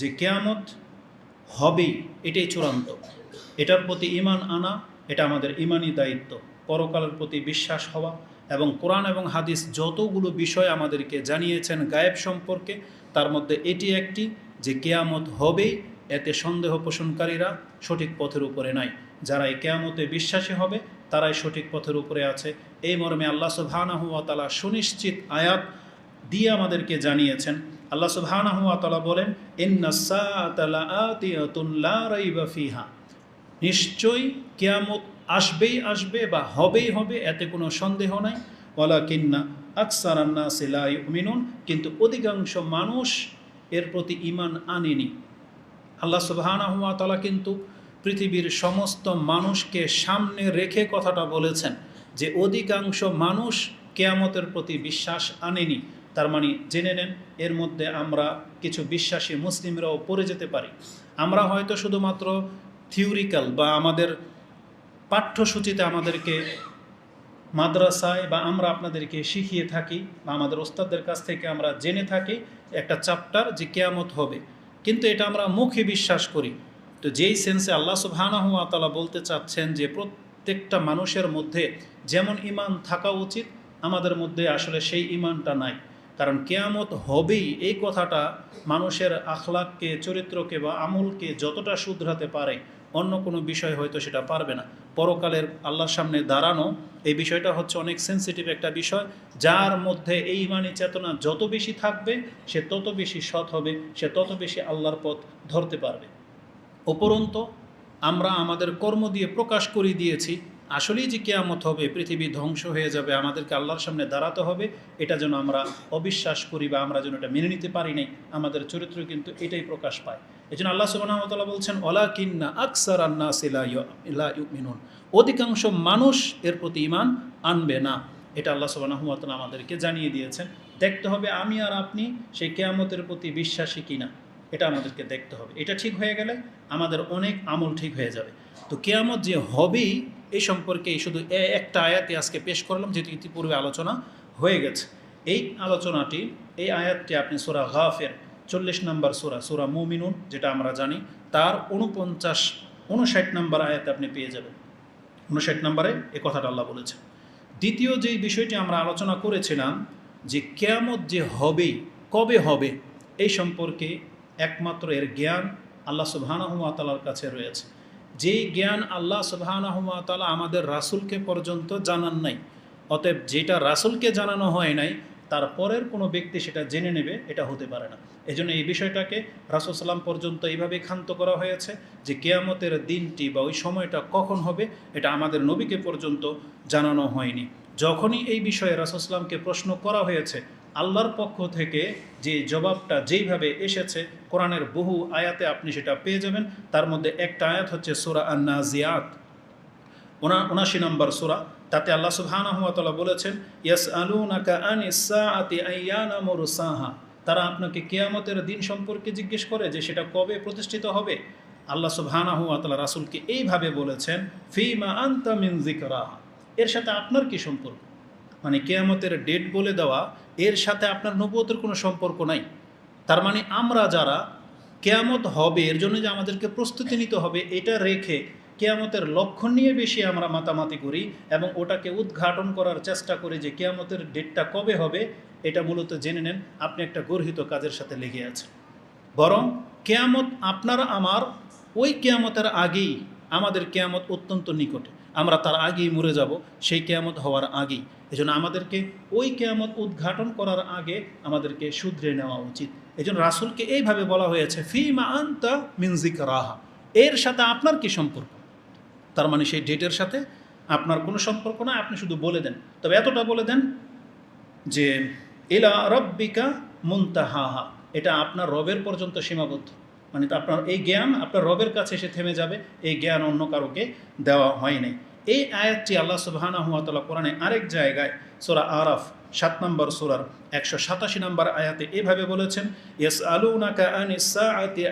যে কেয়ামত হবেই এটাই চূড়ান্ত। এটার প্রতি ইমান আনা, এটা আমাদের ইমানই দায়িত্ব। পরকালের প্রতি বিশ্বাস হওয়া এবং কোরআন এবং হাদিস যতগুলো বিষয় আমাদেরকে জানিয়েছেন গায়েব সম্পর্কে, তার মধ্যে এটি একটি যে কেয়ামত হবেই এতে সন্দেহ পোষণকারীরা সঠিক পথের উপরে নাই। যারা এই কেয়ামতে বিশ্বাসী হবে, তারাই সঠিক পথের উপরে আছে। এই মর্মে আল্লাহ সুবহানাহু তাআলা সুনিশ্চিত আয়াত দিয়ে আমাদেরকে জানিয়েছেন আল্লাহ সুবহানাহু ওয়া তাআলা বলেন ইন্নাস সাআতা লাআতিয়াতুন লা রাইবা ফিহা। নিশ্চয়ই কেয়ামত আসবেই আসবে বা হবেই হবে, এতে কোনো সন্দেহ নাই। ওয়ালা কিন্না আকসার আন্না সিলাই মিনুন কিন্তু অধিকাংশ মানুষ এর প্রতি ইমান আনেনি। আল্লাহ সুবহানাহু ওয়া তাআলা কিন্তু পৃথিবীর সমস্ত মানুষকে সামনে রেখে কথাটা বলেছেন যে, অধিকাংশ মানুষ কেয়ামতের প্রতি বিশ্বাস আনেনি। তার মানে জেনে নেন, এর মধ্যে আমরা কিছু বিশ্বাসী মুসলিমরাও পড়ে যেতে পারি। আমরা হয়তো শুধুমাত্র থিওরিক্যাল বা আমাদের পাঠ্যসূচিতে আমাদেরকে মাদ্রাসায় বা আমরা আপনাদেরকে শিখিয়ে থাকি বা আমাদের ওস্তাদদের কাছ থেকে আমরা জেনে থাকি একটা চ্যাপ্টার যে কেয়ামত হবে। কিন্তু এটা আমরা মুখে বিশ্বাস করি। তো যেই সেন্সে আল্লাহ সুবহানাহু ওয়া তাআলা বলতে চাচ্ছেন যে প্রত্যেকটা মানুষের মধ্যে যেমন ইমান থাকা উচিত আমাদের মধ্যে আসলে সেই ইমানটা নাই। কারণ কেয়ামত হবেই এই কথাটা মানুষের আখলাককে, চরিত্রকে বা আমলকে যতটা শুধরাতে পারে, অন্য কোনো বিষয় হয়তো সেটা পারবে না। পরকালের আল্লাহর সামনে দাঁড়ানো, এই বিষয়টা হচ্ছে অনেক সেন্সিটিভ একটা বিষয়, যার মধ্যে এই ইমানি চেতনা যত বেশি থাকবে, সে তত বেশি সৎ হবে, সে তত বেশি আল্লাহর পথ ধরতে পারবে। উপরন্ত, আমরা আমাদের কর্ম দিয়ে প্রকাশ করে দিয়েছি আসলেই যে কেয়ামত হবে, পৃথিবী ধ্বংস হয়ে যাবে, আমাদেরকে আল্লাহর সামনে দাঁড়াতে হবে, এটা যেন আমরা অবিশ্বাস করি বা আমরা যেন এটা মেনে নিতে পারি নাই, আমাদের চরিত্র কিন্তু এটাই প্রকাশ পায়। এই জন্য আল্লাহ সুবাহতাল্লাহ বলছেন অলা কিন্না আকসার আন্না মিনুন অধিকাংশ মানুষ এর প্রতি ইমান আনবে না। এটা আল্লাহ সুবাহতাল্লাহ আমাদেরকে জানিয়ে দিয়েছেন। দেখতে হবে আমি আর আপনি সেই কেয়ামতের প্রতি বিশ্বাসী কিনা, এটা আমাদেরকে দেখতে হবে। এটা ঠিক হয়ে গেলে আমাদের অনেক আমল ঠিক হয়ে যাবে। তো কেয়ামত যে হবেই এই সম্পর্কে শুধু একটা আয়াতে আজকে পেশ করলাম যেটি ইতিপূর্বে আলোচনা হয়ে গেছে। এই আলোচনাটি, এই আয়াতটি আপনি সোরা গাফের, চল্লিশ নম্বর সোরা সোরা মুমিনুন, যেটা আমরা জানি, তার উনপঞ্চাশ উনষাট নম্বর আয়াতে আপনি পেয়ে যাবেন। উনষাট নম্বরে এ কথাটা আল্লাহ বলেছেন। দ্বিতীয় যেই বিষয়টি আমরা আলোচনা করেছিলাম, যে কেয়ামত যে হবে, কবে হবে, এই সম্পর্কে একমাত্র এর জ্ঞান আল্লাহ সুবহানাহুয়াতালার কাছে রয়েছে। যেই জ্ঞান আল্লাহ সুবহানাহুয়াতালা আমাদের রাসূলকে পর্যন্ত জানান নাই, অতএব যেটা রাসুলকে জানানো হয় নাই তারপরের কোনো ব্যক্তি সেটা জেনে নেবে, এটা হতে পারে না। এই জন্য এই বিষয়টাকে রাসূল সাল্লাম পর্যন্ত এইভাবে ক্ষান্ত করা হয়েছে যে কেয়ামতের দিনটি বা ওই সময়টা কখন হবে, এটা আমাদের নবীকে পর্যন্ত জানানো হয়নি। যখনই এই বিষয়ে রাসুসলামকে প্রশ্ন করা হয়েছে আল্লাহর পক্ষ থেকে যে জবাবটা যেইভাবে এসেছে, কোরআনের বহু আয়াতে আপনি সেটা পেয়ে যাবেন। তার মধ্যে একটা আয়াত হচ্ছে সুরা আন্না জিয়াত উনা উনাশি নম্বর সুরা। তাতে আল্লাহ সুবহানাহু ওয়া তাআলা বলেছেন ইয়াস আলুনাকা আন ইসাআতি আইয়ানা তারা আপনাকে কেয়ামতের দিন সম্পর্কে জিজ্ঞেস করে যে সেটা কবে প্রতিষ্ঠিত হবে। আল্লাহ সুবহানাহু তাআলা রাসূলকে এইভাবে বলেছেন, ফিমা আনতা মিন যিকরাহা এর সাথে আপনার কি সম্পর্ক? মানে কেয়ামতের ডেট বলে দেওয়া, এর সাথে আপনার নবুয়তের কোনো সম্পর্ক নাই। তার মানে আমরা যারা কেয়ামত হবে, এর জন্য যে আমাদেরকে প্রস্তুতি নিতে হবে, এটা রেখে কেয়ামতের লক্ষণ নিয়ে বেশি আমরা মাতামাতি করি এবং ওটাকে উদ্ঘাটন করার চেষ্টা করি যে কেয়ামতের ডেটটা কবে হবে, এটা মূলত জেনে নেন। আপনি একটা গর্হিত কাজের সাথে লেগে আছেন। বরং কেয়ামত আপনার, আমার, ওই কেয়ামতের আগেই আমাদের কেয়ামত অত্যন্ত নিকটে। আমরা তার আগেই মরে যাব, সেই কেয়ামত হওয়ার আগেই। এজন্য আমাদেরকে ওই কেয়ামত উদ্ঘাটন করার আগে আমাদেরকে শুধরে নেওয়া উচিত। এজন্য রাসূলকে এইভাবে বলা হয়েছে, ফিমা আন্তা মিনজিক রাহা এর সাথে আপনার কি সম্পর্ক? তার মানে সেই ডেটের সাথে আপনার কোনো সম্পর্ক না আপনি শুধু বলে দেন। তবে এতটা বলে দেন যে, ইলা রব্বিকা মুনতাহাহা। এটা আপনার রবের পর্যন্ত সীমাবদ্ধ। মানে আপনার এই জ্ঞান আপনার রবের কাছে এসে থেমে যাবে, এই জ্ঞান অন্য কারোকে দেওয়া হয়নি এই আয়াতটি আল্লাহ তাআলা কোরআনে আরেক জায়গায় সোরা আরাফ, সাত নম্বর সূরার একশো সাতাশি নম্বর আয়াতে এভাবে বলেছেন ইয়াস আনিস সাআতি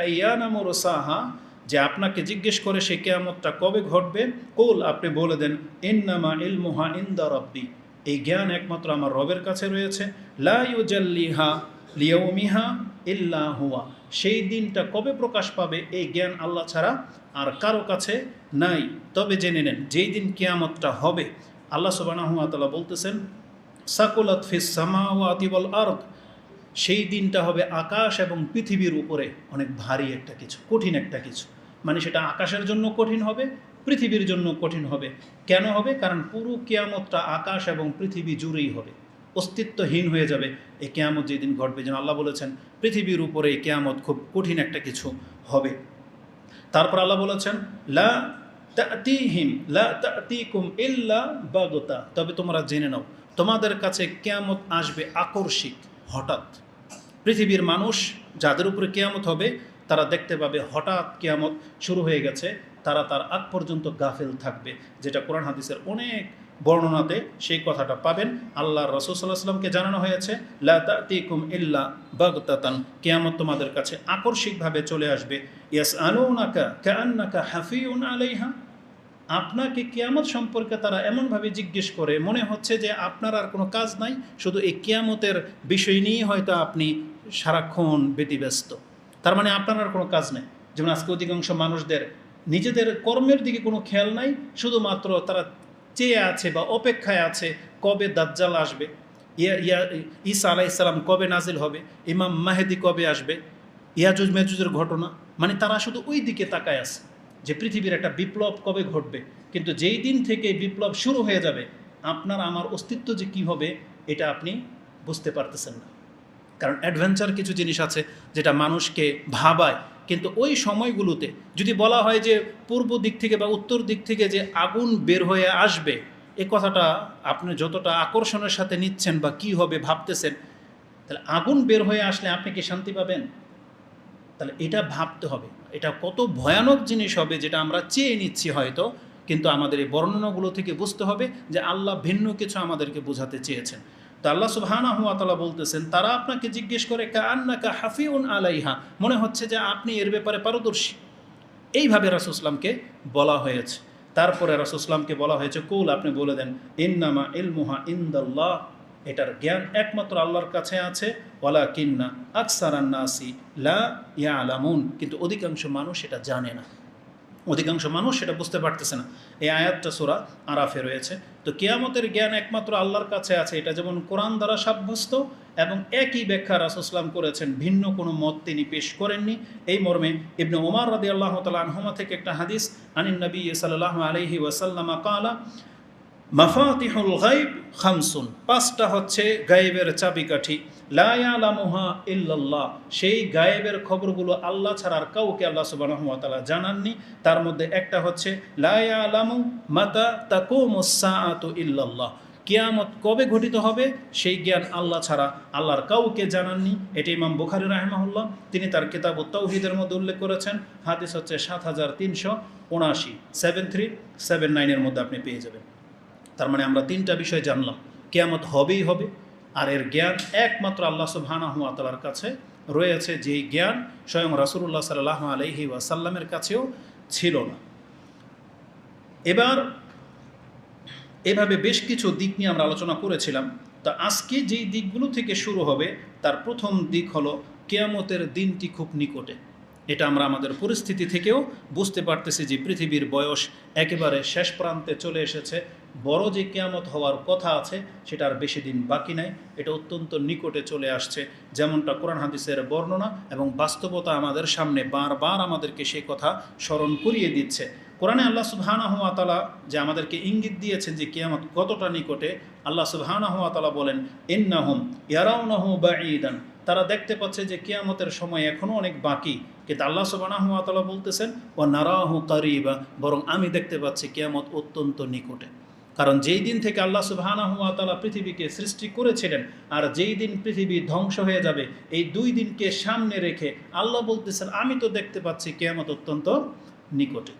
যে আপনাকে জিজ্ঞেস করে সে কেয়ামতটা কবে ঘটবে? কুল, আপনি বলে দেন, ইন্নামা ইলমুহা ইন্দা রব্বি। এই জ্ঞান একমাত্র আমার রবের কাছে রয়েছে। লা ইউজাল্লিহা লিয়াউমিহা ইল্লা হুয়া। সেই দিনটা কবে প্রকাশ পাবে? এই জ্ঞান আল্লাহ ছাড়া আর কারও কাছে নাই। তবে জেনে নেন, যেই দিন কেয়ামতটা হবে, আল্লাহ সুবাহ তালা বলতেছেন, সাকুলাত ফিস সামাওয়াতি ওয়াল আরদ। সেই দিনটা হবে আকাশ এবং পৃথিবীর উপরে অনেক ভারী একটা কিছু, কঠিন একটা কিছু। মানে সেটা আকাশের জন্য কঠিন হবে, পৃথিবীর জন্য কঠিন হবে। কেন হবে? কারণ পুরো কেয়ামতটা আকাশ এবং পৃথিবী জুড়েই হবে। অস্তিত্বহীন হয়ে যাবে এই কেয়ামত যেদিন ঘটবে। যেন আল্লাহ বলেছেন, পৃথিবীর উপরে এই কেয়ামত খুব কঠিন একটা কিছু হবে। তারপর আল্লাহ বলেছেন, লা লা তবে তোমরা জেনে নাও, তোমাদের কাছে কেয়ামত আসবে আকর্ষিক হঠাৎ। পৃথিবীর মানুষ যাদের উপরে কেয়ামত হবে, তারা দেখতে পাবে হঠাৎ কেয়ামত শুরু হয়ে গেছে, তারা তার আগ পর্যন্ত গাফেল থাকবে, যেটা কোরআন হাদিসের অনেক বর্ণনাতে সেই কথাটা পাবেন। আল্লাহ রসুল সাল্লাহ সাল্লামকে জানানো হয়েছে, লা তাতিকুম ইল্লা বাগতাতান কেয়ামত তোমাদের কাছে আকস্মিকভাবে চলে আসবে। ইয়াস আনুনাকা কান্নাকা হাফিউন আলাইহা আপনাকে কেয়ামত সম্পর্কে তারা এমনভাবে জিজ্ঞেস করে, মনে হচ্ছে যে আপনার আর কোনো কাজ নাই, শুধু এই কেয়ামতের বিষয় নিয়েই হয়তো আপনি সারাক্ষণ ব্যতিব্যস্ত। তার মানে আপনার আর কোনো কাজ নেই। যেমন আজকে অধিকাংশ মানুষদের নিজেদের কর্মের দিকে কোনো খেয়াল নাই, শুধুমাত্র তারা চেয়ে আছে বা অপেক্ষায় আছে কবে দাজ্জাল আসবে? ইয়া ইয়া, ঈসা আলাহ ইসলাম কবে নাজিল হবে? ইমাম মাহেদি কবে আসবে? ইয়াজুজ মেজুজের ঘটনা? মানে তারা শুধু ওই দিকে তাকায় আছে যে পৃথিবীর একটা বিপ্লব কবে ঘটবে। কিন্তু যেই দিন থেকে বিপ্লব শুরু হয়ে যাবে, আপনার আমার অস্তিত্ব যে কী হবে, এটা আপনি বুঝতে পারতেছেন না। কারণ অ্যাডভেঞ্চার কিছু জিনিস আছে যেটা মানুষকে ভাবায় কিন্তু ওই সময়গুলোতে যদি বলা হয় যে পূর্ব দিক থেকে বা উত্তর দিক থেকে যে আগুন বের হয়ে আসবে, এ কথাটা আপনি যতটা আকর্ষণের সাথে নিচ্ছেন বা কি হবে ভাবতেছেন, তাহলে আগুন বের হয়ে আসলে আপনি কি শান্তি পাবেন? তাহলে এটা ভাবতে হবে। এটা কত ভয়ানক জিনিস হবে যেটা আমরা চেয়ে নিচ্ছি হয়তো, কিন্তু আমাদের এই বর্ণনাগুলো থেকে বুঝতে হবে যে আল্লাহ ভিন্ন কিছু আমাদেরকে বোঝাতে চেয়েছেন। তো আল্লাহ সুবহানা বলতেছেন, তারা আপনাকে জিজ্ঞেস করে কা আন্নাকা হাফিউন আলাইহা? মনে হচ্ছে যে আপনি এর ব্যাপারে পারদর্শী। এইভাবে রাসুসলামকে বলা হয়েছে। তারপরে রাসুসলামকে বলা হয়েছে, কুল আপনি বলে দেন, ইন্নামা ইলমুহা ইন্দাল্লাহ এটার জ্ঞান একমাত্র আল্লাহর কাছে আছে ওয়ালা কিন্না আকসারান্নাসি লা ইয়া আলামুন কিন্তু অধিকাংশ মানুষ এটা জানে না। অধিকাংশ মানুষ সেটা বুঝতে পারতেছে না। এই আয়াতটা সোরা আরাফে রয়েছে। তো কেয়ামতের জ্ঞান একমাত্র আল্লাহর কাছে আছে। এটা যেমন কোরআন দ্বারা সাব্যস্ত এবং একই ব্যাখ্যা রাসুসলাম করেছেন। ভিন্ন কোনো মত তিনি পেশ করেননি। এই মর্মে ইবনে ওমার রাদি আল্লাহ তালা আনহমা থেকে একটা হাদিস, আনিন নবী সাল্লাহ আলহি ওয়াসাল্লামা কালা, মাফাতিহুল গাইব খামসুন। পাঁচটা হচ্ছে গায়েবের চাবিকাঠি। ইল্লাল্লাহ। সেই গায়েবের খবরগুলো আল্লাহ ছাড়া আর কাউকে আল্লাহ সুবাহতালা জানাননি। তার মধ্যে একটা হচ্ছে লায়ালামু ইল্লাল্লাহ। কিয়ামত কবে ঘটিত হবে? সেই জ্ঞান আল্লাহ ছাড়া আল্লাহর কাউকে জানাননি। এটি ইমাম বুখারি রাহমাহুল্লাহ। তিনি তার কিতাব তৌহিদের মধ্যে উল্লেখ করেছেন। হাদিস হচ্ছে সাত হাজার তিনশো উনআশি। সেভেন থ্রি সেভেন নাইনের মধ্যে আপনি পেয়ে যাবেন। তার মানে আমরা তিনটা বিষয় জানলাম। কেয়ামত হবেই হবে। আর এর জ্ঞান একমাত্র আল্লাহ সুবহানা হুয়া কাছে রয়েছে, যেই জ্ঞান স্বয়ং রাসুল্লাহ সাল্লাহ আলহি ওয়াসাল্লামের কাছেও ছিল না। এবার এভাবে বেশ কিছু দিক নিয়ে আমরা আলোচনা করেছিলাম। তা আজকে যেই দিকগুলো থেকে শুরু হবে, তার প্রথম দিক হলো কেয়ামতের দিনটি খুব নিকটে। এটা আমরা আমাদের পরিস্থিতি থেকেও বুঝতে পারতেছি যে পৃথিবীর বয়স একেবারে শেষ প্রান্তে চলে এসেছে। বড় যে কেয়ামত হওয়ার কথা আছে, সেটা আর বেশি দিন বাকি নাই। এটা অত্যন্ত নিকটে চলে আসছে। যেমনটা কোরআন হাদিসের বর্ণনা এবং বাস্তবতা আমাদের সামনে বারবার আমাদেরকে সেই কথা স্মরণ করিয়ে দিচ্ছে। কোরআনে আল্লাহ সুবহানা হুয়া তালা যে আমাদেরকে ইঙ্গিত দিয়েছেন যে কেয়ামত কতটা নিকটে, আল্লাহ সুবহানা হুয়া তালা বলেন, ইন্নাহুম ইয়ারাউনাহু বা ঈদান তারা দেখতে পাচ্ছে যে কেয়ামতের সময় এখনও অনেক বাকি। কিন্তু আল্লাহ সুবাহ তালা বলতেছেন ও নারাহু কারিবা। বরং আমি দেখতে পাচ্ছি কেয়ামত অত্যন্ত নিকটে। কারণ যেই দিন থেকে আল্লাহ সুবাহানা হুয়া তালা পৃথিবীকে সৃষ্টি করেছিলেন আর যেই দিন পৃথিবী ধ্বংস হয়ে যাবে, এই দুই দিনকে সামনে রেখে আল্লাহ বলতেছেন, আমি তো দেখতে পাচ্ছি কেয়ামত অত্যন্ত নিকটে।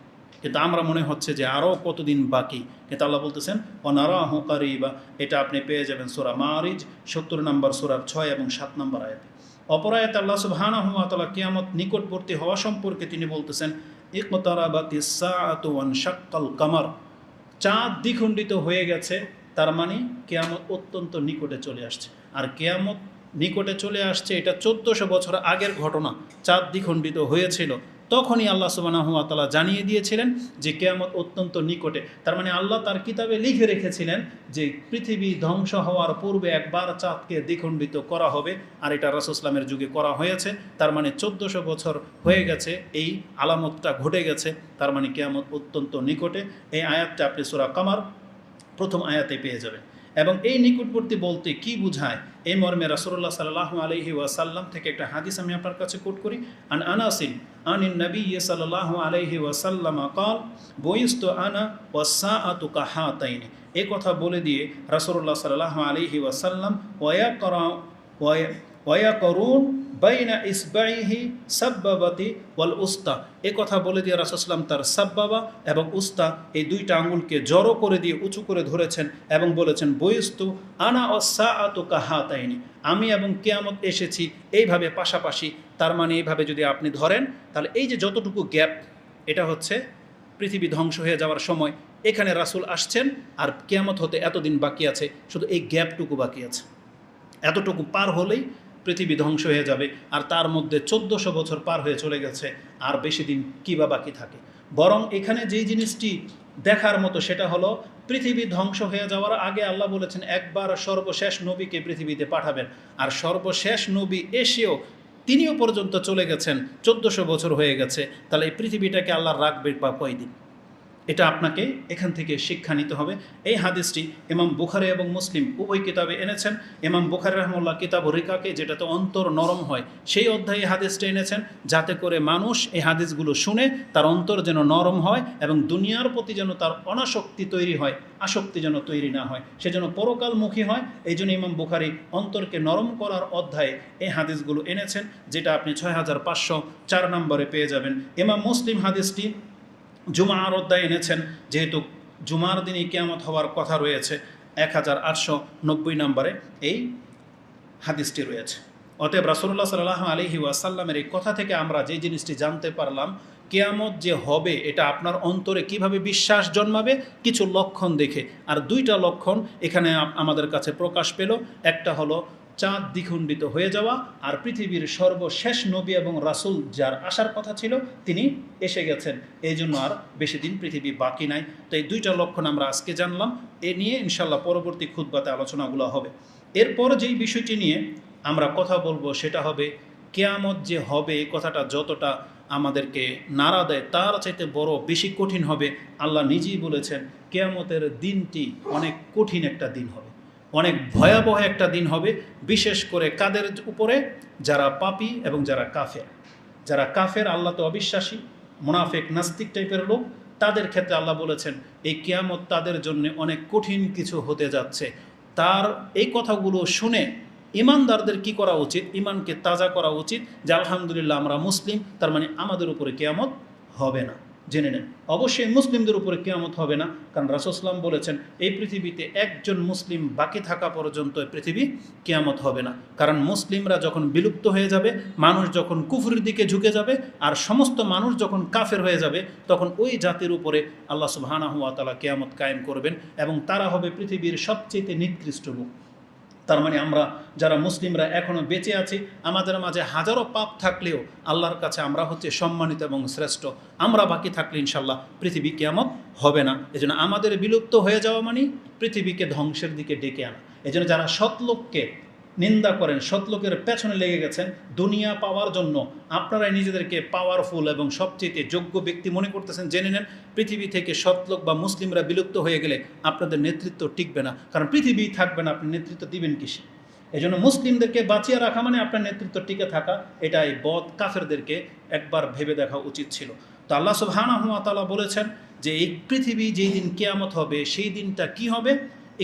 কিন্তু আমরা মনে হচ্ছে যে আরও কতদিন বাকি? কিন্তু আল্লাহ বলতেছেন অনারাহ কারিবা, এটা আপনি পেয়ে যাবেন সোরা মারিজ, সত্তর নম্বর সোরার ছয় এবং সাত নম্বর আয়াতে। অপর আয়াত আল্লাহ সুবহানা হুয়া তালা কিয়ামত নিকটবর্তী হওয়া সম্পর্কে তিনি বলতেছেন ইকতারাবাতি সাআতুয়ান শাক্কাল কামার। চাঁদ দ্বিখণ্ডিত হয়ে গেছে, তার মানে কেয়ামত অত্যন্ত নিকটে চলে আসছে। আর কেয়ামত নিকটে চলে আসছে, এটা চোদ্দোশো বছর আগের ঘটনা। চাঁদ দ্বিখণ্ডিত হয়েছিল তখনই আল্লাহ সুবানাহুয়াতালা জানিয়ে দিয়েছিলেন যে কেয়ামত অত্যন্ত নিকটে। তার মানে আল্লাহ তার কিতাবে লিখে রেখেছিলেন যে পৃথিবী ধ্বংস হওয়ার পূর্বে একবার চাঁদকে দ্বিখণ্ডিত করা হবে, আর এটা রাসুসলামের যুগে করা হয়েছে। তার মানে চোদ্দোশো বছর হয়ে গেছে, এই আলামতটা ঘটে গেছে। তার মানে কেয়ামত অত্যন্ত নিকটে। এই আয়াতটা আপনি সুরা কামার প্রথম আয়াতে পেয়ে যাবেন। এবং এই নিকটবর্তী বলতে কি বুঝায়? এই মর্মে রাসুল্লাহ সাল্লাহ আলহি ওয়াসাল্লাম থেকে একটা হাদিস আমি আপনার কাছে কোট করি। আন আনাসিন আন ইন নবী সাল্লাহ আলহি ওয়াসাল্লাম কল তো আনা ওয়াসা আতু কাহা তাইনি এ কথা বলে দিয়ে রাসুল্লাহ সাল্লাহ আলহি ওয়াসাল্লাম, ওয়া করা ওয়া করুন বাইনা ইসবাইহি সাব্বাবাতি ওয়াল উস্তা। এ কথা বলে দিয়ে রাসুসলাম তার সাব্বাবা এবং উস্তা এই দুইটা আঙ্গুলকে জড়ো করে দিয়ে উঁচু করে ধরেছেন এবং বলেছেন বইস্তু আনা অসা আতো কাহা তাইনি আমি এবং কেয়ামত এসেছি এইভাবে পাশাপাশি। তার মানে এইভাবে যদি আপনি ধরেন, তাহলে এই যে যতটুকু গ্যাপ, এটা হচ্ছে পৃথিবী ধ্বংস হয়ে যাওয়ার সময়। এখানে রাসুল আসছেন আর কেয়ামত হতে এতদিন বাকি আছে, শুধু এই গ্যাপটুকু বাকি আছে। এতটুকু পার হলেই পৃথিবী ধ্বংস হয়ে যাবে আর তার মধ্যে চোদ্দোশো বছর পার হয়ে চলে গেছে আর বেশি দিন কী বা বাকি থাকে। বরং এখানে যেই জিনিসটি দেখার মতো সেটা হলো, পৃথিবী ধ্বংস হয়ে যাওয়ার আগে আল্লাহ বলেছেন, একবার সর্বশেষ নবীকে পৃথিবীতে পাঠাবেন। আর সর্বশেষ নবী এসেও তিনিও পর্যন্ত চলে গেছেন, চোদ্দোশো বছর হয়ে গেছে। তাহলে এই পৃথিবীটাকে আল্লাহ রাখবে বা কয়দিন? এটা আপনাকে এখান থেকে শিক্ষা নিতে হবে। এই হাদিসটি ইমাম বুখারি এবং মুসলিম উভয় কিতাবে এনেছেন। ইমাম বুখারি রহমুল্লাহ কিতাব রিকাকে যেটাতে অন্তর নরম হয়, সেই অধ্যায়ে হাদিসটা এনেছেন যাতে করে মানুষ এই হাদিসগুলো শুনে তার অন্তর যেন নরম হয় এবং দুনিয়ার প্রতি যেন তার অনাসক্তি তৈরি হয়, আসক্তি যেন তৈরি না হয়, সে যেন পরকালমুখী হয়। এই জন্য ইমাম বুখারি অন্তরকে নরম করার অধ্যায়ে এই হাদিসগুলো এনেছেন, যেটা আপনি ছয় হাজার পাঁচশো চার নম্বরে পেয়ে যাবেন। ইমাম মুসলিম হাদিসটি জুমার অধ্যায় এনেছেন, যেহেতু জুমার দিনই কেয়ামত হওয়ার কথা রয়েছে, এক হাজার আটশো নব্বই নম্বরে এই হাদিসটি রয়েছে। অতএব রাসুল্লাহ সাল্লাহ আলহি ওয়াসাল্লামের এই কথা থেকে আমরা যে জিনিসটি জানতে পারলাম, কেয়ামত যে হবে, এটা আপনার অন্তরে কীভাবে বিশ্বাস জন্মাবে, কিছু লক্ষণ দেখে। আর দুইটা লক্ষণ এখানে আমাদের কাছে প্রকাশ পেল। একটা হলো চাঁদ দ্বিখণ্ডিত হয়ে যাওয়া আর পৃথিবীর সর্বশেষ নবী এবং রাসুল যার আসার কথা ছিল, তিনি এসে গেছেন। এই জন্য আর বেশি দিন পৃথিবী বাকি নাই। তো এই দুইটা লক্ষণ আমরা আজকে জানলাম। এ নিয়ে ইনশাল্লাহ পরবর্তী খুদ্বাতে আলোচনাগুলো হবে। এরপর যেই বিষয়টি নিয়ে আমরা কথা বলব সেটা হবে, কেয়ামত যে হবে কথাটা যতটা আমাদেরকে নাড়া দেয়, তার চাইতে বড় বেশি কঠিন হবে। আল্লাহ নিজেই বলেছেন, কেয়ামতের দিনটি অনেক কঠিন একটা দিন হবে। অনেক ভয়াবহ একটা দিন হবে, বিশেষ করে কাদের উপরে? যারা পাপি এবং যারা কাফের। যারা কাফের, আল্লাহ তো অবিশ্বাসী, মুনাফেক, নাস্তিক টাইপের লোক, তাদের ক্ষেত্রে আল্লাহ বলেছেন, এই কিয়ামত তাদের জন্য অনেক কঠিন কিছু হতে যাচ্ছে। তার এই কথাগুলো শুনে ইমানদারদের কি করা উচিত? ইমানকে তাজা করা উচিত যে, আলহামদুলিল্লাহ, আমরা মুসলিম। তার মানে আমাদের উপরে কেয়ামত হবে না। জেনে নেন। অবশ্যই মুসলিমদের উপরে কেয়ামত হবে না, কারণ রাসুসলাম বলেছেন, এই পৃথিবীতে একজন মুসলিম বাকি থাকা পর্যন্ত পৃথিবী কেয়ামত হবে না। কারণ মুসলিমরা যখন বিলুপ্ত হয়ে যাবে, মানুষ যখন কুফুরের দিকে ঝুঁকে যাবে, আর সমস্ত মানুষ যখন কাফের হয়ে যাবে, তখন ওই জাতির উপরে আল্লাহ সুবাহানা হুয়া কেয়ামত কায়েম করবেন এবং তারা হবে পৃথিবীর সবচেয়ে নিকৃষ্ট লোক। তার মানে আমরা যারা মুসলিমরা এখনও বেঁচে আছি, আমাদের মাঝে হাজারো পাপ থাকলেও আল্লাহর কাছে আমরা হচ্ছে সম্মানিত এবং শ্রেষ্ঠ। আমরা বাকি থাকলে ইনশাল্লাহ পৃথিবী কেমন হবে না। এজন্য আমাদের বিলুপ্ত হয়ে যাওয়া মানে পৃথিবীকে ধ্বংসের দিকে ডেকে আনা। এজন্য যারা সৎলোককে নিন্দা করেন সৎলোকের পেছনে লেগে গেছেন। দুনিয়া পাওয়ার জন্য আপনারাই নিজেদেরকে পাওয়ারফুল এবং সবচেয়ে যোগ্য ব্যক্তি মনে করতেছেন। জেনে নেন, পৃথিবী থেকে সৎলোক বা মুসলিমরা বিলুপ্ত হয়ে গেলে আপনাদের নেতৃত্ব টিকবে না। কারণ পৃথিবী থাকবে না, আপনি নেতৃত্ব দিবেন কিসে? এই জন্য মুসলিমদেরকে বাঁচিয়ে রাখা মানে আপনার নেতৃত্ব টিকে থাকা এটা এই বদ কাফেরদেরকে একবার ভেবে দেখা উচিত ছিল। তো আল্লাহ সুবহানা হুয়া তালা বলেছেন যে, এই পৃথিবী যেই দিন কেয়ামত হবে, সেই দিনটা কি হবে?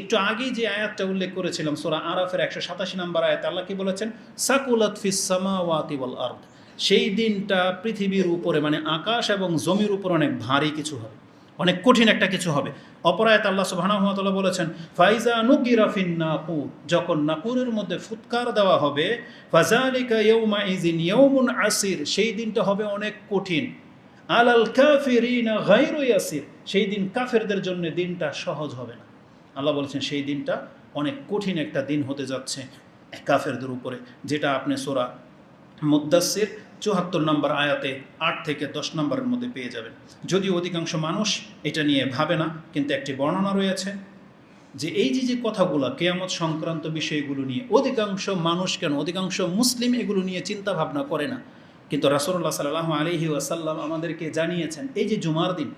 একটু আগেই যে আয়াতটা উল্লেখ করেছিলাম, সোরা আরাফের একশো সাতাশি নম্বর আয়াত, আল্লাহ কি বলেছেন? সাকুলত ফিসামাওয়াতি আর্দ। সেই দিনটা পৃথিবীর উপরে মানে আকাশ এবং জমির উপর অনেক ভারী কিছু হবে, অনেক কঠিন একটা কিছু হবে। অপরায়ত আল্লাহ সুবাহানহমতাল্লাহ বলেছেন, ফাইজা নুকিরাফিন নাকুর, যখন নাকুরের মধ্যে ফুৎকার দেওয়া হবে ফাজালিকা ইয়ৌমা ইজিন ইয়ৌমুন আসির, সেই দিনটা হবে অনেক কঠিন। আলাল কাফিরিনা গাইরু ইয়াসির, সেই দিন কাফেরদের জন্য দিনটা সহজ হবে না। আল্লাহ বলেছেন, সেই দিনটা অনেক কঠিন একটা দিন হতে যাচ্ছে কাফেরদের উপরে, যেটা আপনি সোরা মুদাসির চুয়াত্তর নম্বর আয়াতে আট থেকে দশ নম্বরের মধ্যে পেয়ে যাবেন। যদিও অধিকাংশ মানুষ এটা নিয়ে ভাবে না, কিন্তু একটি বর্ণনা রয়েছে যে এই যে যে কথাগুলো কেয়ামত সংক্রান্ত বিষয়গুলো নিয়ে, অধিকাংশ মানুষ কেন, অধিকাংশ মুসলিম এগুলো নিয়ে চিন্তা ভাবনা করে না। কিন্তু রাসুল্লাহ সাল্লাহ আলহি আসাল্লাম আমাদেরকে জানিয়েছেন, এই যে জুমার দিন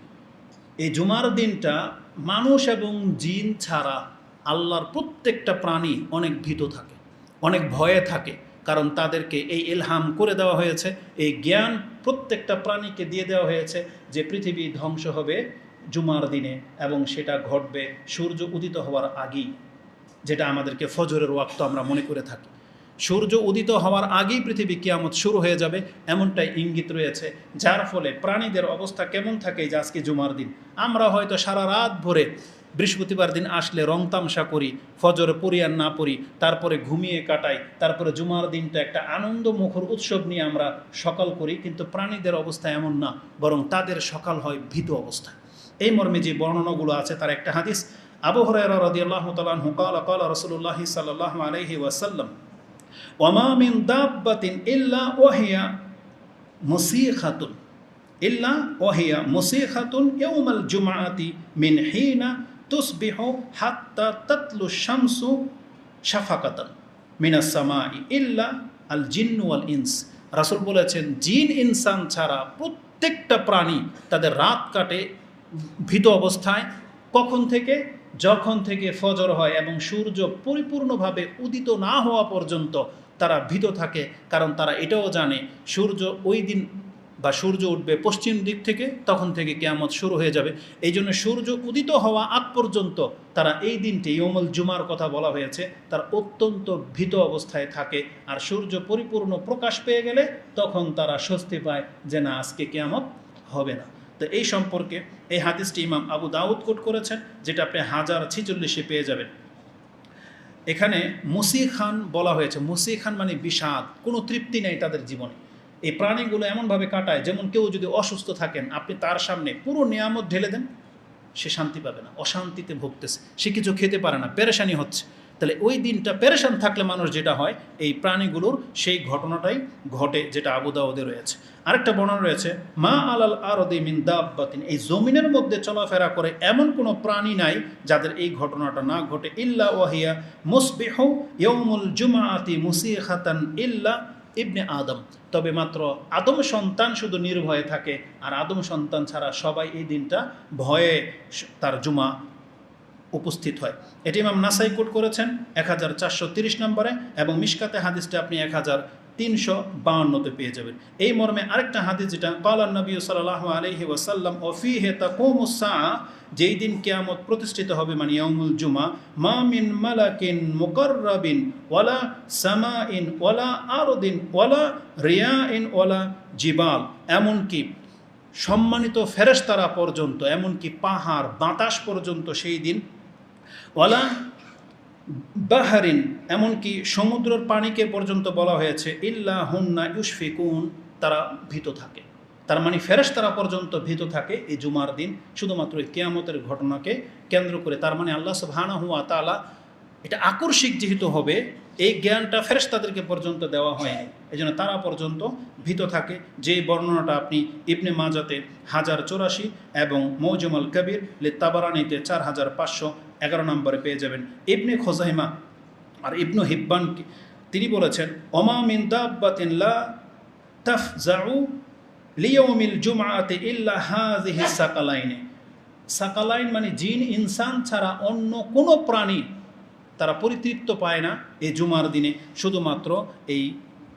এই জুমার দিনটা মানুষ এবং জিন ছাড়া আল্লাহর প্রত্যেকটা প্রাণী অনেক ভীত থাকে, অনেক ভয়ে থাকে। কারণ তাদেরকে এই এলহাম করে দেওয়া হয়েছে, এই জ্ঞান প্রত্যেকটা প্রাণীকে দিয়ে দেওয়া হয়েছে যে পৃথিবী ধ্বংস হবে জুমার দিনে এবং সেটা ঘটবে সূর্য উদিত হওয়ার আগেই, যেটা আমাদেরকে ফজরের ওয়াক্ত আমরা মনে করে থাকি। সূর্য উদিত হওয়ার আগেই পৃথিবী কিয়ামত শুরু হয়ে যাবে, এমনটাই ইঙ্গিত রয়েছে, যার ফলে প্রাণীদের অবস্থা কেমন থাকে যে আজকে জুমার দিন? আমরা হয়তো সারা রাত ভরে বৃহস্পতিবার দিন আসলে রং তামসা করি, ফজর পড়ি আর না পড়ি, তারপরে ঘুমিয়ে কাটাই, তারপরে জুমার দিনটা একটা আনন্দ মুখর উৎসব নিয়ে আমরা সকাল করি, কিন্তু প্রাণীদের অবস্থা এমন না, বরং তাদের সকাল হয় ভীত অবস্থা। এই মর্মে যে বর্ণনাগুলো আছে তার একটা হাদিস আবহাওয়ার হরাই রদি আল্লাহ তালাহ কাল কাল রসুল্লাহ সাল্লাহ আলহি ওয়াসাল্লাম ওয়ামামিন দাব্বাতিন ইল্লা ওয়াহিয়া মুসিখাতুন। ইল্লা ওয়াহিয়া মুসিখাতুন ইয়াউমাল জুমাতি মিন হিনা তুসবিহ হাত্তা তাতলু শামসু শাফাকাতান মিনাস সামাই ইল্লা আল জিন্নু আল ইনস। রাসুল বলেছেন, জিন ইনসান ছাড়া প্রত্যেকটা প্রাণী তাদের রাত কাটে ভীত অবস্থায়, কখন থেকে? যখন থেকে ফজর হয় এবং সূর্য পরিপূর্ণভাবে উদিত না হওয়া পর্যন্ত তারা ভীত থাকে, কারণ তারা এটাও জানে, সূর্য ওই দিন বা সূর্য উঠবে পশ্চিম দিক থেকে, তখন থেকে কেয়ামত শুরু হয়ে যাবে। এই জন্য সূর্য উদিত হওয়া আগ পর্যন্ত তারা এই দিনটি ইয়মল জুমার কথা বলা হয়েছে, তার অত্যন্ত ভীত অবস্থায় থাকে। আর সূর্য পরিপূর্ণ প্রকাশ পেয়ে গেলে তখন তারা স্বস্তি পায় যে না, আজকে কেয়ামত হবে না। তো এই সম্পর্কে এই হাদিসটি ইমাম আবু দাউদ কোট করেছেন, যেটা আপনি হাজার ছিচল্লিশে পেয়ে যাবেন। এখানে মুসি খান বলা হয়েছে। মুসি খান মানে বিষাদ, কোনো তৃপ্তি নেই তাদের জীবনে। এই প্রাণীগুলো এমনভাবে কাটায়, যেমন কেউ যদি অসুস্থ থাকেন, আপনি তার সামনে পুরো নিয়ামত ঢেলে দেন, সে শান্তি পাবে না, অশান্তিতে ভুগতেছে, সে কিছু খেতে পারে না, পেরেশানি হচ্ছে। তাহলে ওই দিনটা পেরেশান থাকলে মানুষ যেটা হয়, এই প্রাণীগুলোর সেই ঘটনাটাই ঘটে যেটা আবুদাউদে রয়েছে। আরেকটা বর্ণনা রয়েছে, মা আলাল আরদি মিন দাব্বাতিন এই জমিনের মধ্যে চলাফেরা করে এমন কোনো প্রাণী নাই যাদের এই ঘটনাটা না ঘটে। ইল্লা ওয়াহিয়া মুসবিহু ইয়ৌমুল জুমাআতি মুসিখাতান ইল্লা ইবনে আদম। তবে মাত্র আদম সন্তান শুধু নির্ভয়ে থাকে, আর আদম সন্তান ছাড়া সবাই এই দিনটা ভয়ে তার জুমা উপস্থিত হয়। এটি ইমাম নাসাই কোট করেছেন এক হাজার চারশো তিরিশ নম্বরে এবং মিশকাতে হাদিসটা আপনি এক হাজার তিনশো বাউন্নতে পেয়ে যাবেন। এই মর্মে আরেকটা হাদিস যেটা কালান নবী সাল্লাহ আলহি ওয়াসাল্লাম ওফি হে তাকুমুসা যেই দিন কেয়ামত প্রতিষ্ঠিত হবে মানে ইয়ামুল জুমা, মা মিন মালাকিন মুকররাবিন ওয়ালা সামাইন ওয়ালা আরদিন ওয়ালা রিয়াইন ওয়ালা জিবাল এমনকি সম্মানিত ফেরেশতারা পর্যন্ত, এমনকি পাহাড় বাতাস পর্যন্ত সেই দিন ওয়ালা বাহারিন, এমনকি সমুদ্রের পানিকে পর্যন্ত বলা হয়েছে, ইল্লা হুন্না ইউসফিকুন তারা ভীত থাকে। তার মানে ফেরেস তারা পর্যন্ত ভীত থাকে এই জুমার দিন, শুধুমাত্র এই কেয়ামতের ঘটনাকে কেন্দ্র করে। তার মানে আল্লাহ সুবহানা হুয়া তালা এটা আকর্ষিক যেহেতু হবে, এই জ্ঞানটা ফেরেস তাদেরকে পর্যন্ত দেওয়া হয়নি। এই জন্য তারা পর্যন্ত ভীত থাকে। যে বর্ণনাটা আপনি ইবনে মাজাতে হাজার চৌরাশি এবং মৌজুমাল কবির লে তাবারানিতে চার হাজার পাঁচশো এগারো নম্বরে পেয়ে যাবেন ইবনে খোজাইমা আর ইবনু হিব্বান তিনি বলেছেন, ওমা মিন ইল্লা হাজিহি সাকালাইনে। সাকালাইন মানে জিন, ইনসান ছাড়া অন্য কোনো প্রাণী তারা পরিতৃপ্ত পায় না এই জুমার দিনে। শুধুমাত্র এই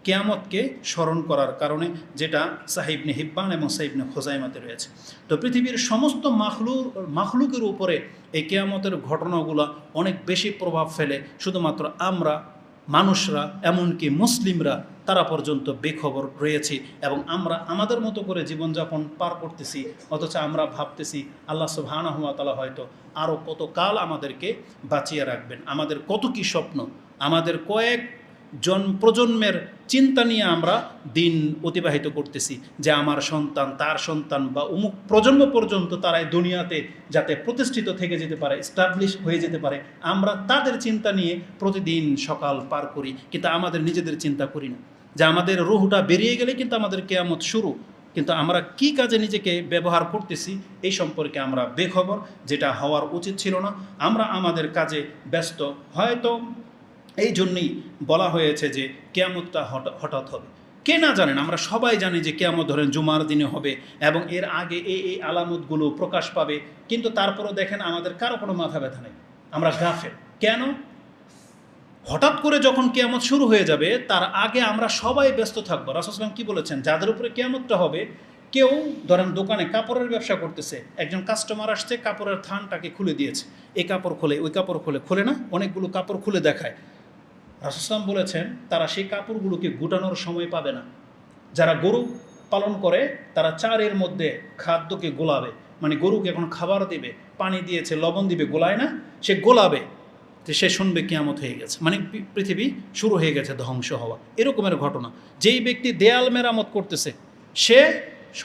কেয়ামতকে স্মরণ করার কারণে যেটা সাহিবনে হিব্বান এবং সাহিবনে খোজাইমাতে রয়েছে। তো পৃথিবীর সমস্ত মাখলু মাখলুকের উপরে এই কেয়ামতের ঘটনাগুলো অনেক বেশি প্রভাব ফেলে। শুধুমাত্র আমরা, মানুষরা, এমনকি মুসলিমরা, তারা পর্যন্ত বেখবর রয়েছি এবং আমরা আমাদের মতো করে জীবনযাপন পার করতেছি। অথচ আমরা ভাবতেছি, আল্লাহ সুবহানা হুয়া তালা হয়তো আরও কত কাল আমাদেরকে বাঁচিয়ে রাখবেন। আমাদের কত কি স্বপ্ন? আমাদের কয়েক জন, প্রজন্মের চিন্তা নিয়ে আমরা দিন অতিবাহিত করতেছি যে আমার সন্তান, তার সন্তান বা অমুক প্রজন্ম পর্যন্ত তারা দুনিয়াতে যাতে প্রতিষ্ঠিত থেকে যেতে পারে স্টাবলিশ হয়ে যেতে পারে, আমরা তাদের চিন্তা নিয়ে প্রতিদিন সকাল পার করি, কিন্তু আমাদের নিজেদের চিন্তা করি না। যে আমাদের রুহটা বেরিয়ে গেলে কিন্তু আমাদের কেয়ামত শুরু, কিন্তু আমরা কি কাজে নিজেকে ব্যবহার করতেছি এই সম্পর্কে আমরা বেখবর, যেটা হওয়ার উচিত ছিল না। আমরা আমাদের কাজে ব্যস্ত, হয়তো এই জন্যই বলা হয়েছে যে কেয়ামতটা হঠাৎ হবে। কে না জানেন, আমরা সবাই জানি যে কেয়ামত ধরেন জুমার দিনে হবে এবং এর আগে এই এই আলামতগুলো প্রকাশ পাবে, কিন্তু তারপরও দেখেন আমাদের কারও কোনো মাথা ব্যথা নেই। আমরা গাফেল। কেন? হঠাৎ করে যখন কেয়ামত শুরু হয়ে যাবে, তার আগে আমরা সবাই ব্যস্ত থাকব। রাসুসলাম কি বলেছেন? যাদের উপরে কেয়ামতটা হবে, কেউ ধরেন দোকানে কাপড়ের ব্যবসা করতেছে, একজন কাস্টমার আসছে, কাপড়ের থানটাকে খুলে দিয়েছে। এই কাপড় খোলে, ওই কাপড় খোলে খোলে না? অনেকগুলো কাপড় খুলে দেখায়। রাসুসলাম বলেছেন, তারা সেই কাপড়গুলোকে গুটানোর সময় পাবে না। যারা গরু পালন করে, তারা চারের মধ্যে খাদ্যকে গোলাবে। মানে গরুকে এখন খাবার দিবে, পানি দিয়েছে, লবণ দিবে, গোলায় না, সে গোলাবে, যে সে শুনবে কেয়ামত হয়ে গেছে। মানে পৃথিবী শুরু হয়ে গেছে, ধ্বংস হওয়া। এরকমের ঘটনা। যেই ব্যক্তি দেয়াল মেরামত করতেছে, সে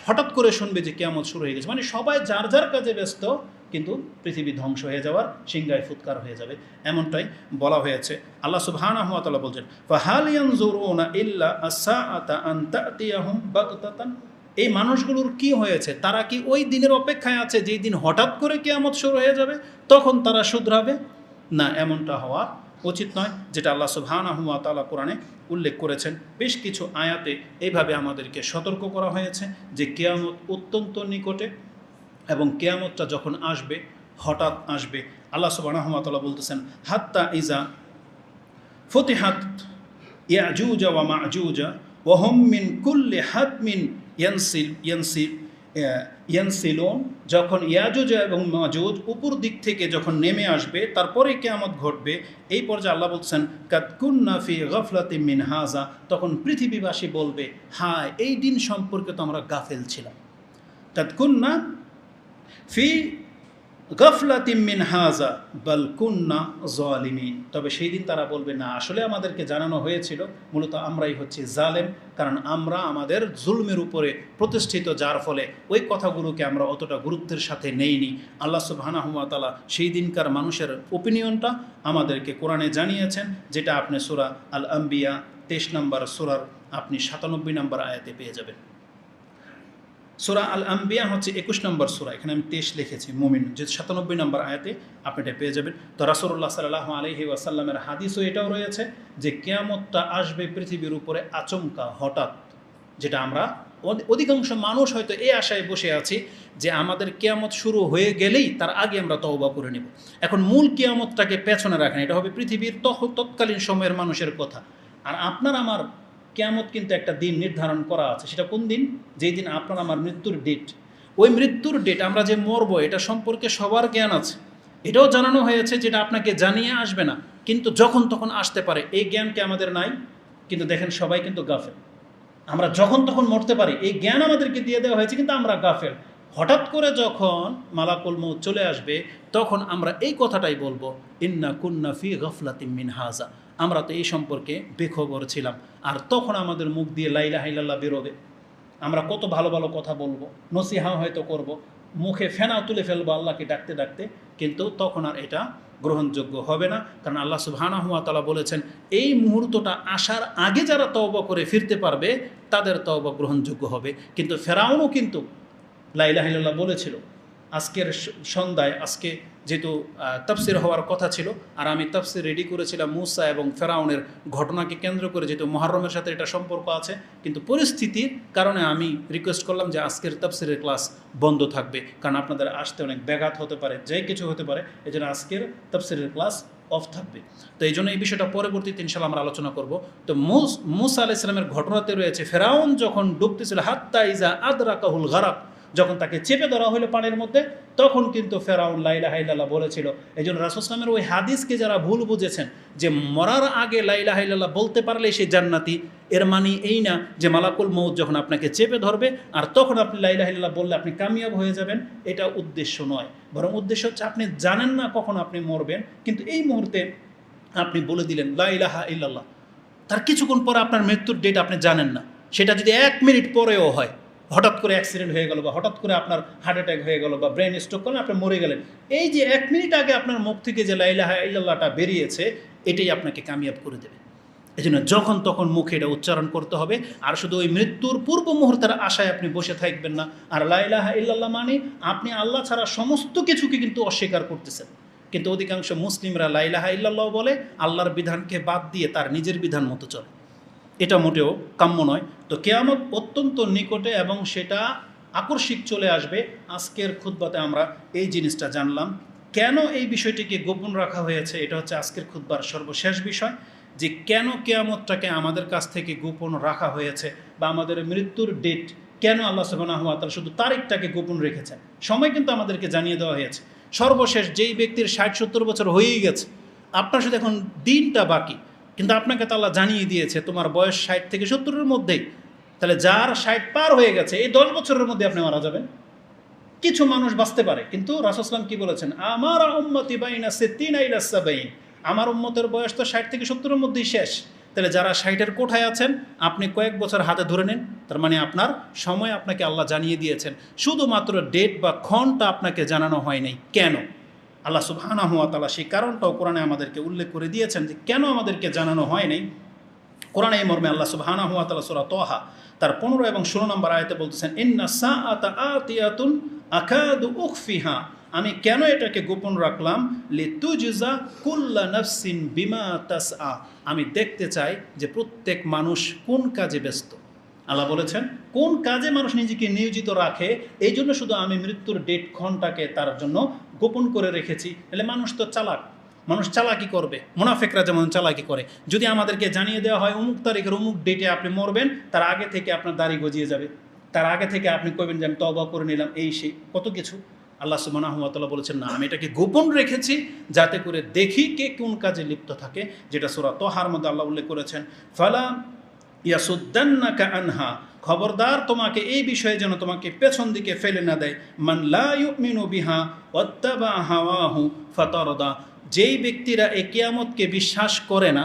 হঠাৎ করে শুনবে যে কেয়ামত শুরু হয়ে গেছে। মানে সবাই যার যার কাজে ব্যস্ত, কিন্তু পৃথিবী ধ্বংস হয়ে যাওয়ার সিংগায় ফুৎকার হয়ে যাবে। এমনটাই বলা হয়েছে। আল্লাহ সুবহানাহু ওয়া তাআলা বলছেন, ফাহাল ইয়ানজুরুনা ইল্লা আস-সাআতা আন তা'তিয়াহুম বাগতাতান? এই মানুষগুলোর কি হয়েছে? তারা কি ওই দিনের অপেক্ষায় আছে, যেই দিন হঠাৎ করে কেয়ামত শুরু হয়ে যাবে, তখন তারা শুধরাবে? না, এমনটা হওয়া উচিত নয়, যেটা আল্লাহ সুবহানাহু ওয়া তাআলা কোরআনে উল্লেখ করেছেন। বেশ কিছু আয়াতে এইভাবে আমাদেরকে সতর্ক করা হয়েছে যে কেয়ামত অত্যন্ত নিকটে এবং কেয়ামতটা যখন আসবে, হঠাৎ আসবে, আল্লাহ সুবহানাহু ওয়া তাআলা বলতেছেন, হাত্তা ইজা ফতিহাত ইয়াজুজা ওয়া মাজুজা ওয়া হুম মিন কুল্লি হাতমিন ইয়ানসিল ইয়ানসিল ইয়ানসিলুন, যখন ইয়াজুজ এবং মাজুজ উপর দিক থেকে যখন নেমে আসবে, তারপরে কেয়ামত ঘটবে, এই পর্যায়ে আল্লাহ বলছেন কাতকুন্নাফি গফলাতি মিন হাজা তখন পৃথিবীবাসী বলবে হ্যাঁ এই দিন সম্পর্কে তো আমরা গাফেল ছিলাম। তাৎকুন্না ফি গফলাতিম মিন হাজা, বাল কুন্না জালিমিন। তবে সেই দিন তারা বলবে, না, আসলে আমাদেরকে জানানো হয়েছিল, মূলত আমরাই হচ্ছে জালেম, কারণ আমরা আমাদের জুলমের উপরে প্রতিষ্ঠিত, যার ফলে ওই কথাগুলোকে আমরা অতটা গুরুত্বের সাথে নেইনি। আল্লাহ সুবহানাহু ওয়া তাআলা সেই দিনকার মানুষের ওপিনিয়নটা আমাদেরকে কোরআনে জানিয়েছেন, যেটা আপনি সূরা আল আম্বিয়া তেইশ নম্বর সুরার, আপনি সাতানব্বই নম্বর আয়াতে পেয়ে যাবেন। সোরা আল আম্বিয়া হচ্ছে একুশ নম্বর সোরা। এখানে আমি তেইশ লিখেছি, মুমিন। যে সাতানব্বই নম্বর আয়াতে আপনি এটা পেয়ে যাবেন। তো রাসুল্লাহ সাল্লাহ আলহি ওয়াসাল্লামের হাদিসও এটাও রয়েছে যে কেয়ামতটা আসবে পৃথিবীর উপরে আচমকা হঠাৎ, যেটা আমরা অধিকাংশ মানুষ হয়তো এই আশায় বসে আছি যে আমাদের কেয়ামত শুরু হয়ে গেলেই তার আগে আমরা তওবা করে নেব। এখন মূল কেয়ামতটাকে পেছনে রাখেন, এটা হবে পৃথিবীর তৎকালীন সময়ের মানুষের কথা। আর আপনার, আমার কেয়ামত কিন্তু একটা দিন নির্ধারণ করা আছে। সেটা কোন দিন? যেই দিন আপনার আমার মৃত্যুর ডেট ওই মৃত্যুর ডেট আমরা যে মরব, এটা সম্পর্কে সবার জ্ঞান আছে। এটাও জানানো হয়েছে যেটা আপনাকে জানিয়ে আসবে না। কিন্তু যখন তখন আসতে পারে। এই জ্ঞানকে আমাদের নাই? কিন্তু দেখেন সবাই কিন্তু গাফেল। আমরা যখন তখন মরতে পারি, এই জ্ঞান আমাদেরকে দিয়ে দেওয়া হয়েছে, কিন্তু আমরা গাফেল। হঠাৎ করে যখন মালাকুল মৌত চলে আসবে, তখন আমরা এই কথাটাই বলব, ইন্না কুন্না ফি গফলাতিম মিন হাজা। আমরা তো এই সম্পর্কে বেখবর ছিলাম। আর তখন আমাদের মুখ দিয়ে লাইলা হাইলাল্লাহ বেরোবে। আমরা কত ভালো ভালো কথা বলব, নসিহা হয়তো করব, মুখে ফেনা তুলে ফেলব আল্লাহকে ডাকতে ডাকতে, কিন্তু তখন আর এটা গ্রহণযোগ্য হবে না। কারণ আল্লাহ সুবহানাহু ওয়া তাআলা বলেছেন, এই মুহূর্তটা আসার আগে যারা তওবা করে ফিরতে পারবে, তাদের তওবা গ্রহণযোগ্য হবে। কিন্তু ফেরাউনও কিন্তু লাইলাহিল্লাহ বলেছিল, আজকের সন্ধ্যায়, আজকে যেহেতু তাফসির হওয়ার কথা ছিল, আর আমি তাফসির রেডি করেছিলাম মুসা এবং ফেরাউনের ঘটনাকে কেন্দ্র করে, যেহেতু মহরমের সাথে এটা সম্পর্ক আছে, কিন্তু পরিস্থিতির কারণে আমি রিকোয়েস্ট করলাম যে আজকের তাফসিরের ক্লাস বন্ধ থাকবে, কারণ আপনাদের আসতে অনেক ব্যাঘাত হতে পারে, যে কিছু হতে পারে এই জন্য আজকের তাফসিরের ক্লাস অফ থাকবে। তো এই জন্য এই বিষয়টা পরবর্তীতে ইনশাল্লাহ আমরা আলোচনা করব। তো মুস, মুসা আলাহ ইসলামের ঘটনাতে রয়েছে, ফেরাউন যখন ডুবতেছিল, হাত্তা ইজা আদরা কাহুল গারাক যখন তাকে চেপে ধরা হলো পানির মধ্যে, তখন কিন্তু ফেরাউন লাইলা হাইলাল্লাহ বলেছিল এই জন্য রাসুসলামের ওই হাদিসকে যারা ভুল বুঝেছেন, যে মরার আগে লাইলা হাইলাল্লাহ বলতে পারলে সে জান্নাতি, এর মানে এই না যে মালাকুল মৌত যখন আপনাকে চেপে ধরবে, আর তখন আপনি লাইলা হাইলাল্লাহ বললে আপনি কামিয়াব হয়ে যাবেন, এটা উদ্দেশ্য নয়। বরং উদ্দেশ্য হচ্ছে আপনি জানেন না কখন আপনি মরবেন, কিন্তু এই মুহূর্তে আপনি বলে দিলেন লাইলাহা ইল্লাল্লাহ। তার কিছুক্ষণ পরে আপনার মৃত্যুর ডেট আপনি জানেন না। সেটা যদি এক মিনিট পরেও হয় হঠাৎ করে অ্যাক্সিডেন্ট হয়ে গেল বা হঠাৎ করে আপনার হার্ট অ্যাটাক হয়ে গেল বা ব্রেন স্ট্রোক করলেন আপনি মরে গেলেন। এই যে এক মিনিট আগে আপনার মুখ থেকে যে লাইলাহা ইল্লাল্লাহটা বেরিয়েছে, এটাই আপনাকে কামিয়াব করে দেবে। এই জন্য যখন তখন মুখে এটা উচ্চারণ করতে হবে। আর শুধু ওই মৃত্যুর পূর্ব মুহূর্তের আশায় আপনি বসে থাকবেন না। আর লাইলাহা ইল্লাল্লাহ মানে আপনি আল্লাহ ছাড়া সমস্ত কিছুকে কিন্তু অস্বীকার করতেছেন। কিন্তু অধিকাংশ মুসলিমরা লাইলাহা ইল্লাল্লাহ বলে, আল্লাহর বিধানকে বাদ দিয়ে তার নিজের বিধান মতো চলে। এটা মোটেও কাম্য নয়। তো কেয়ামত অত্যন্ত নিকটে এবং সেটা আকস্মিক চলে আসবে। আজকের খুদ্বাতে আমরা এই জিনিসটা জানলাম। কেন এই বিষয়টিকে গোপন রাখা হয়েছে? এটা হচ্ছে আজকের খুদ্বার সর্বশেষ বিষয় যে কেন কেয়ামতটাকে আমাদের কাছ থেকে গোপন রাখা হয়েছে বা আমাদের মৃত্যুর ডেট কেন আল্লাহ সুবাহ শুধু তারিখটাকে গোপন রেখেছেন? সময় কিন্তু আমাদেরকে জানিয়ে দেওয়া হয়েছে। সর্বশেষ যেই ব্যক্তির ষাট সত্তর বছর হয়েই গেছে, আপনার শুধু এখন দিনটা বাকি। কিন্তু আপনাকে তো আল্লাহ জানিয়ে দিয়েছে, তোমার বয়স ষাট থেকে সত্তরের মধ্যেই। তাহলে যার ষাট পার হয়ে গেছে, এই দশ বছরের মধ্যে আপনি মারা যাবেন। কিছু মানুষ বাঁচতে পারে, কিন্তু রাসুসলাম কি বলেছেন? আমার উম্মতি বাইনা সিদ্দিন আইলাসাবাইন আমার উম্মতের বয়স তো ষাট থেকে সত্তরের মধ্যেই শেষ। তাহলে যারা ষাটের কোঠায় আছেন, আপনি কয়েক বছর হাতে ধরে নিন। তার মানে আপনার সময় আপনাকে আল্লাহ জানিয়ে দিয়েছেন। শুধুমাত্র ডেট বা ক্ষণটা আপনাকে জানানো হয় নাই কেন? আল্লাহ সুবহানা হুয়া সেই কারণটাও কোরআনে আমাদেরকে উল্লেখ করে দিয়েছেন যে কেন আমাদেরকে জানানো হয় নাই কোরআনে এই মর্মে আল্লাহ সুবহানা হুয়া তালা সুরা তোহা তার পনেরো এবং ষোলো নম্বর আয়তে বলতেছেন, ইন্না সা আতা আতিয়াতুন আকাদু উখফিহা। আমি কেন এটাকে গোপন রাখলাম? লে তুজা কুল্লা নফসিন বিমা তাস আমি দেখতে চাই যে প্রত্যেক মানুষ কোন কাজে ব্যস্ত। আল্লাহ বলেছেন, কোন কাজে মানুষ নিজেকে নিয়োজিত রাখে, এই জন্য শুধু আমি মৃত্যুর ডেট ক্ষণটাকে তার জন্য গোপন করে রেখেছি। তাহলে মানুষ তো চালাক। মানুষ চালাকি করবে। মুনাফেকরা যেমন চালাকি করে। যদি আমাদেরকে জানিয়ে দেওয়া হয়, অমুক তারিখের অমুক ডেটে আপনি মরবেন, তার আগে থেকে আপনার দাড়ি গজিয়ে যাবে। তার আগে থেকে আপনি কইবেন যে আমি তবা করে নিলাম, এই সেই কত কিছু। আল্লাহ সুবানাহতাল্লাহ বলেছেন, না, আমি এটাকে গোপন রেখেছি যাতে করে দেখি কে কোন কাজে লিপ্ত থাকে। যেটা সোরা তোহার মধ্যে আল্লাহ উল্লেখ করেছেন, ফালা ইয়াসুদ্দান্নাকা আনহা খবরদার তোমাকে এই বিষয়ে যেন তোমাকে পেছন দিকে ফেলে না দেয়। মান লা ইউমিনু বিহা ওয়াত্তাবা হাওয়াহু ফাতারদা যেই ব্যক্তিরা এ কেয়ামতকে বিশ্বাস করে না,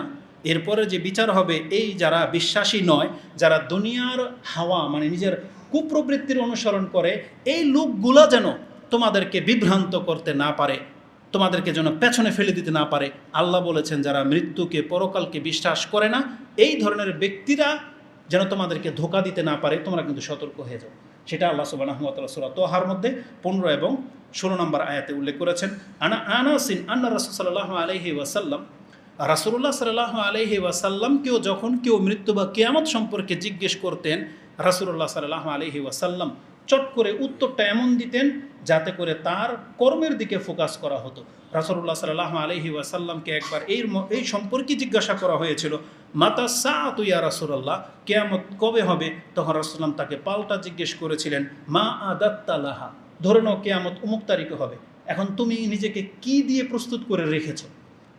এরপরে যে বিচার হবে, এই যারা বিশ্বাসী নয়, যারা দুনিয়ার হাওয়া মানে নিজের কুপ্রবৃত্তির অনুসরণ করে, এই লোকগুলো যেন তোমাদেরকে বিভ্রান্ত করতে না পারে, তোমাদেরকে যেন পেছনে ফেলে দিতে না পারে। আল্লাহ বলেছেন, যারা মৃত্যুকে, পরকালকে বিশ্বাস করে না, এই ধরনের ব্যক্তিরা যেন তোমাদেরকে ধোকা দিতে না পারে, তোমরা কিন্তু সতর্ক হয়ে যাও। সেটা আল্লাহ সুবাহ সুরা তোহার মধ্যে পনেরো এবং ষোলো নম্বর আয়াতে উল্লেখ করেছেন। আনা আনাসিন আন্না রাসুল সাল্লাহ আলহি ওয়াসাল্লাম রাসুল্লাহ সাল্লাহ আলহি ওয়াসাল্লামকেও যখন কেউ মৃত্যু বা কেয়ামত সম্পর্কে জিজ্ঞেস করতেন রাসুল্লাহ সাল্লাহ আলহি ওয়াসাল্লাম চট করে উত্তরটা এমন দিতেন যাতে করে তার কর্মের দিকে ফোকাস করা হতো। রাসুল্লাহ সাল্লাহ আলহি ওয়াসাল্লামকে একবার এই এই সম্পর্কে জিজ্ঞাসা করা হয়েছিল, মাতা সা তুইয়া রাসুল্লাহ কেয়ামত কবে হবে? তখন রাসুল্লাম তাকে পাল্টা জিজ্ঞেস করেছিলেন, মা আদাত্তালাহা ধরে নাও কেয়ামত অমুক তারিখে হবে। এখন তুমি নিজেকে কি দিয়ে প্রস্তুত করে রেখেছ?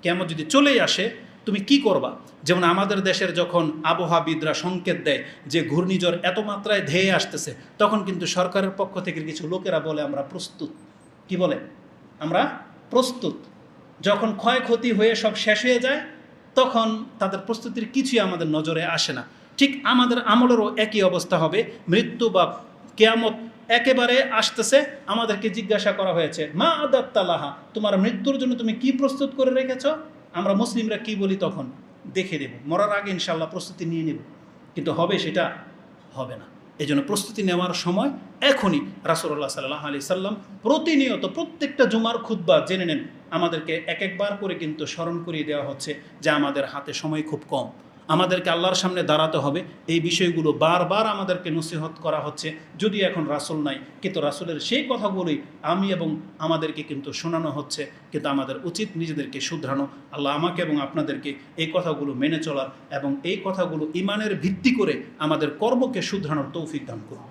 কেয়ামত যদি চলেই আসে তুমি কি করবা? যেমন আমাদের দেশের যখন আবহাওয়াবিদরা সংকেত দেয় যে ঘূর্ণিঝড় এত মাত্রায় ধেয়ে আসতেছে, তখন কিন্তু সরকারের পক্ষ থেকে কিছু লোকেরা বলে, আমরা প্রস্তুত। কি বলে? আমরা প্রস্তুত। যখন ক্ষয়ক্ষতি হয়ে সব শেষ হয়ে যায়, তখন তাদের প্রস্তুতির কিছুই আমাদের নজরে আসে না। ঠিক আমাদের আমলেরও একই অবস্থা হবে। মৃত্যু বা কেয়ামত একেবারে আসতেছে, আমাদেরকে জিজ্ঞাসা করা হয়েছে, মা আদাত্তালাহা, তোমার মৃত্যুর জন্য তুমি কি প্রস্তুত করে রেখেছ? আমরা মুসলিমরা কি বলি তখন? দেখে দেব মরার আগে ইনশাল্লাহ প্রস্তুতি নিয়ে নেব। কিন্তু হবে সেটা হবে না। এই জন্য প্রস্তুতি নেওয়ার সময় এখনই রাসুল্লাহ সাল্লাহ আলি সাল্লাম প্রতিনিয়ত প্রত্যেকটা জুমার খুদ্া জেনে নেন। আমাদেরকে এক একবার করে কিন্তু স্মরণ করিয়ে দেওয়া হচ্ছে যে আমাদের হাতে সময় খুব কম। আমাদেরকে আল্লাহর সামনে দাঁড়াতে হবে। এই বিষয়গুলো বারবার আমাদেরকে নসিহত করা হচ্ছে। যদি এখন রাসুল নাই, কিন্তু রাসুলের সেই কথাগুলোই আমি এবং আমাদেরকে কিন্তু শোনানো হচ্ছে, কিন্তু আমাদের উচিত নিজেদেরকে শুধরানো। আল্লাহ আমাকে এবং আপনাদেরকে এই কথাগুলো মেনে চলার এবং এই কথাগুলো ইমানের ভিত্তি করে আমাদের কর্মকে শুধরানোর তৌফিক দান করুন।